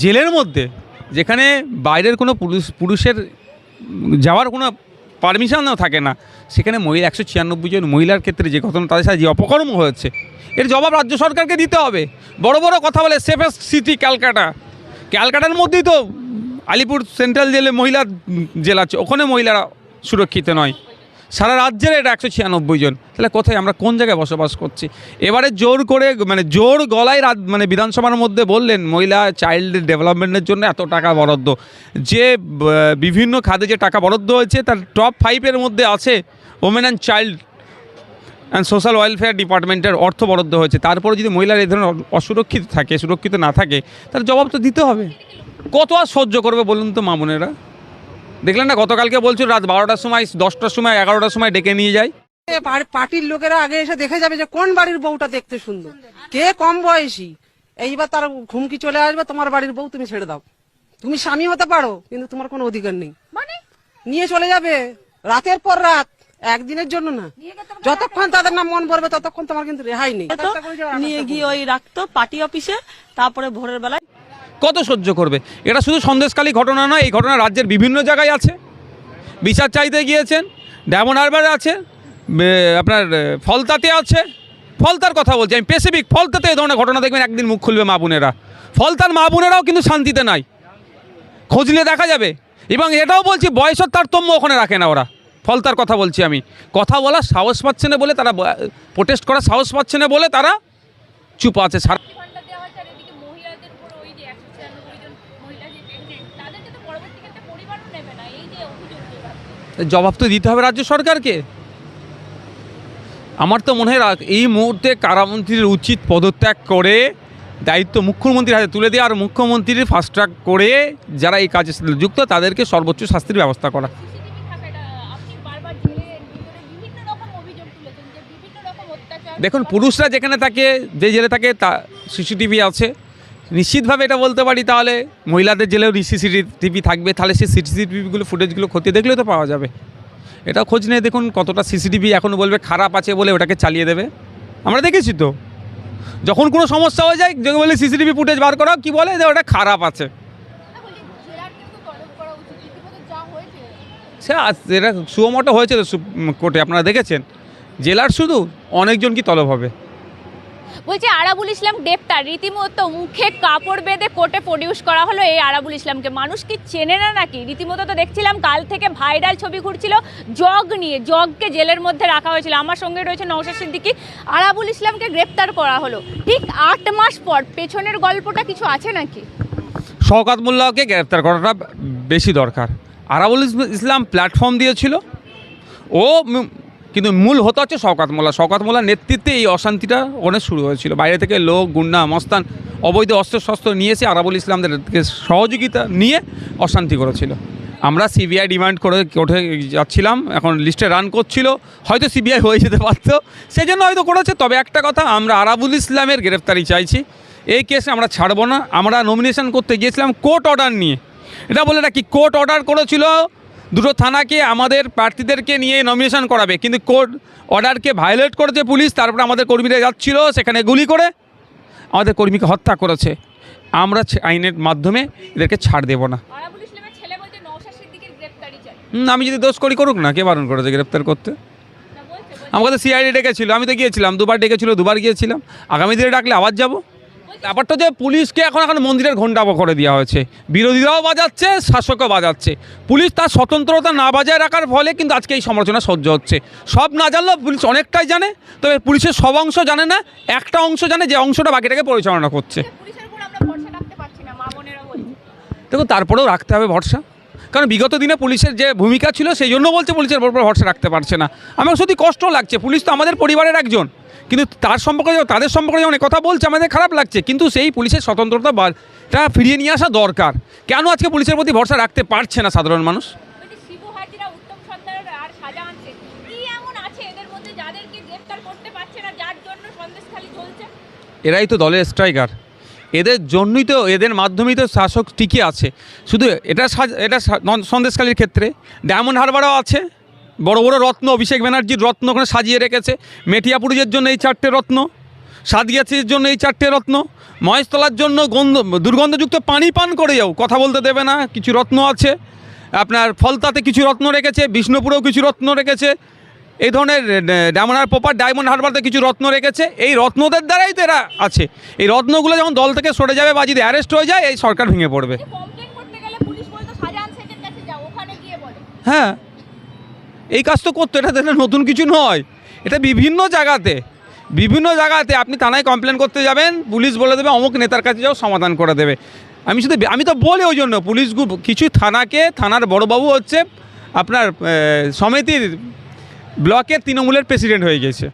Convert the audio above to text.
জেলের মধ্যে, যেখানে বাইরের কোনো পুরুষ, পুরুষের যাওয়ার কোনো পারমিশনও থাকে না, সেখানে মহিলা একশো ছিয়ানব্বই জন মহিলার ক্ষেত্রে যে ঘটনা, তাদের সাথে যে অপকর্ম হয়েছে, এর জবাব রাজ্য সরকারকে দিতে হবে। বড় বড় কথা বলে সেফেস্ট সিটি ক্যালকাটা। ক্যালকাটার মধ্যেই তো আলিপুর সেন্ট্রাল জেলে মহিলা জেলা আছে, ওখানে মহিলারা সুরক্ষিত নয়। সারা রাজ্যের এটা একশো ছিয়ানব্বই জন। তাহলে কোথায় আমরা কোন জায়গায় বসবাস করছি? এবারে জোর করে মানে জোর গলায় মানে বিধানসভার মধ্যে বললেন, মহিলা চাইল্ড ডেভেলপমেন্টের জন্য এত টাকা বরাদ্দ। যে বিভিন্ন খাতে যে টাকা বরাদ্দ হয়েছে, তার টপ ফাইভের মধ্যে আছে women and child and social welfare ডিপার্টমেন্টের অর্থ বরাদ্দ হয়েছে। তারপরে যদি মহিলারা এই ধরনের অসুরক্ষিত থাকে, সুরক্ষিত না থাকে, তার জবাব তো দিতে হবে। কত আর সহ্য করবে বলুন তো মামুনেরা দেখলেন না গতকালকে বলছো রাত বারোটার সময় দশটার সময় এগারোটার সময় ডেকে নিয়ে যায়। পার্টির লোকেরা আগে এসে দেখে যাবে যে কোন বাড়ির বউটা দেখতে সুন্দর। কে কম বয়সী? এইবার তার ঘুমকি চলে আসবে তোমার বাড়ির বউ তুমি ছেড়ে দাও। তুমি স্বামী হতে পারো কিন্তু তোমার কোনো অধিকার নেই। মানে? নিয়ে চলে যাবে রাতের পর রাত একদিনের জন্য না। যতক্ষণ তাদের নাম মন পড়বে ততক্ষণ তোমার কিন্তু রেহাই নেই। নিয়ে গিয়ে ওই রাখতো পার্টি অফিসে তারপরে ভোরের বেলায় কত সহ্য করবে? এটা শুধু সন্দেশকালী ঘটনা নয়, এই ঘটনা রাজ্যের বিভিন্ন জায়গায় আছে। বিচার চাইতে গিয়েছেন ডায়মন্ড হারবারে আছে আপনার ফলতাতে আছে। ফলতার কথা বলছি, আমি স্পেসিফিক ফলতাতে এই ধরনের ঘটনা দেখবেন, একদিন মুখ খুলবে মা বোনেরা। ফলতার মা বোনেরাও কিন্তু শান্তিতে নাই। খোঁজ নিয়ে দেখা যাবে। এবং এটাও বলছি বয়সের তারতম্য ওখানে রাখে না ওরা। ফলতার কথা বলছি আমি। কথা বলার সাহস পাচ্ছে না বলে তারা প্রোটেস্ট করার সাহস পাচ্ছে না বলে তারা চুপ আছে, সারা ভান্ডার দেওয়া হচ্ছে আর এদিকে মহিলাদের উপর ওই যে একশো ছিয়ানব্বই জন মহিলা যে প্রেগনেন্ট তাদেরকে তো পরবর্তী ক্ষেত্রে পরিবারও নেবে না এই যে অভিযোগ যে জবাব তো দিতে হবে রাজ্য সরকারকে। আমার তো মনে হয় এই মুহূর্তে কারামন্ত্রীর উচিত পদত্যাগ করে দায়িত্ব মুখ্যমন্ত্রীর হাতে তুলে দেওয়া আর মুখ্যমন্ত্রীর ফাস্ট ট্র্যাক করে যারা এই কাজের সাথে যুক্ত তাদেরকে সর্বোচ্চ শাস্তির ব্যবস্থা করা। দেখুন, পুরুষরা যেখানে থাকে, যে জেলে থাকে, তা সিসিটিভি আছে। নিশ্চিতভাবে এটা বলতে পারি, তাহলে মহিলাদের জেলেও সিসিটিভি থাকবে, তাহলে সেই সিসিটিভিগুলো ফুটেজগুলো খতিয়ে দেখলেও তো পাওয়া যাবে। এটা খোঁজ নিয়ে দেখুন কতটা সিসিটিভি এখনও বলবে খারাপ আছে বলে ওটাকে চালিয়ে দেবে। আমরা দেখেছি তো। যখন কোনো সমস্যা হয়ে যায় যখন বলে সিসিটিভি ফুটেজ বার করা কি বলে? যে ওটা খারাপ আছে। সে এটা সুমোটো হয়েছে তো কোর্টে, আপনারা দেখেছেন। জেলার শুধু অনেকজন কি তলব হবে? বলছে আরাবুল ইসলাম গ্রেপ্তার। রীতিমতো মুখে কাপড় বেঁধে কোর্টে প্রডিউস করা হলো এই আরাবুল ইসলামকে। মানুষ কি চেনে না নাকি? রীতিমতো তো দেখছিলাম কাল থেকে ভাইরাল ছবি ঘুরছিল, জগ নিয়ে, জগকে জেলের মধ্যে রাখা হয়েছিল। আমার সঙ্গে রয়েছে নওশাদ সিদ্দিকি। আরাবুল ইসলামকে গ্রেপ্তার করা হলো। ঠিক আট মাস পর পেছনের গল্পটা কিছু আছে নাকি? শওকাত মোল্লাকে গ্রেপ্তার করাটা বেশি দরকার। আরাবুল ইস- ইসলাম প্ল্যাটফর্ম দিয়েছিল। ও কিন্তু মূল হতো হচ্ছে শওকাত মোল্লা। শওকাত মোল্লার নেতৃত্বে এই অশান্তিটা অনেক শুরু হয়েছিল। বাইরে থেকে লোক, গুন্ডা, মস্তান, অবৈধ অস্ত্র শস্ত্র নিয়ে এসে আরাবুল ইসলামদের সহযোগিতা নিয়ে অশান্তি করেছিল। আমরা সিবিআই ডিমান্ড করে কোর্টে যাচ্ছিলাম, এখন লিস্টে রান করছিল। হয়তো সিবিআই হয়ে যেতে পারতো। সেই জন্য হয়তো করেছে। তবে একটা কথা, আমরা আরাবুল ইসলামের গ্রেফতারি চাইছি। এই কেসে আমরা ছাড়বো না। আমরা নমিনেশন করতে গিয়েছিলাম কোর্ট অর্ডার নিয়ে। এটা বলে রাখি, কোর্ট অর্ডার করেছিল দুটো থানাকে আমাদের প্রার্থীদেরকে নিয়ে নমিনেশন করাবে। কিন্তু কোর্ট অর্ডারকে ভায়োলেট করেছে পুলিশ তারপরে আমাদের কর্মীরা যাচ্ছিল সেখানে গুলি করে আমাদের কর্মীকে হত্যা করেছে। আমরা আইনের মাধ্যমে এদেরকে ছাড় দেব না। আমি যদি দোষ করি করুক না কে বারণ করেছে গ্রেপ্তার করতে? আমাকে তো সিআইডি ডেকেছিল আমি তো গিয়েছিলাম দুবার ডেকেছিল দুবার গিয়েছিলাম। আগামী দিনে ডাকলে আবার যাব? ব্যাপারটা যে পুলিশকে এখন এখন মন্দিরের ঘণ্টা করে দেওয়া হয়েছে। বিরোধীরাও বাজাচ্ছে শাসকও বাজাচ্ছে। পুলিশ তার স্বতন্ত্রতা না বজায় রাখার ফলে কিন্তু আজকে এই সমালোচনা সহ্য হচ্ছে। সব না জানলেও পুলিশ অনেকটাই জানে তবে পুলিশের সব অংশ জানে না একটা অংশ জানে যে অংশটা বাকিটাকে পরিচালনা করছে। দেখুন তারপরেও রাখতে হবে ভরসা। কারণ বিগত দিনে পুলিশের যে ভূমিকা ছিল সেই জন্য বলছে পুলিশের উপর ভরসা রাখতে পারছে না। আমার সত্যি কষ্ট লাগছে পুলিশ তো আমাদের পরিবারের একজন। কিন্তু তার সম্পর্কে যখন- তাদের সম্পর্কে যেমন কথা বলছে আমাদের খারাপ লাগছে। কিন্তু সেই পুলিশের স্বতন্ত্রতা বা- টা ফিরিয়ে নিয়ে আসা দরকার। কেন আজকে পুলিশের প্রতি ভরসা রাখতে পারছে না সাধারণ মানুষ? বলছি শিবু হাজিরা উত্তম সর্দার আর শাহজাহান শেখ কি এমন আছে এদের মধ্যে যাদেরকে গ্রেফতার করতে পারছে না যার জন্য সন্দেশখালি চলছে? এরাই তো দলের স্ট্রাইকার। এদের জন্যই তো এদের মাধ্যমেই তো শাসক টিকে আছে। শুধু এটা এটা সা- নন- সন্দেশখালীর ক্ষেত্রে। ডায়মন্ড হারবারও আছে। বড় বড় রত্ন অভিষেক ব্যানার্জির রত্ন ওখানে সাজিয়ে রেখেছে। মেটিয়াপুরুজের জন্য এই চারটে রত্ন সাতগাছির জন্য এই চারটে রত্ন মহেশতলার জন্য গন্ধ দুর্গন্ধযুক্ত পানি পান করে যাও কথা বলতে দেবে না কিছু রত্ন আছে। আপনার ফলতাতে কিছু রত্ন রেখেছে বিষ্ণুপুরেও কিছু রত্ন রেখেছে এই ধরনের ডায়মন্ড প্রপার ডায়মন্ড হারবারতে কিছু রত্ন রেখেছে। এই রত্নদের দ্বারাই তো এরা আছে। এই রত্নগুলো যখন দল থেকে সরে যাবে বা যদি অ্যারেস্ট হয়ে যায় এই সরকার ভেঙে পড়বে। হ্যাঁ। এই কাজ তো করতো, এটা তো এটা নতুন কিছু নয়। এটা বিভিন্ন জায়গাতে বিভিন্ন জায়গাতে আপনি থানায় কমপ্লেন করতে যাবেন, পুলিশ বলে দেবে, অমুক নেতার কাছে যাও, সমাধান করে দেবে। আমি শুধু আমি তো বলি ওই জন্য, পুলিশ কিছু থানাকে, থানার বড়বাবু হচ্ছে আপনার সমিতির ব্লকের তৃণমূলের প্রেসিডেন্ট হয়ে গেছে।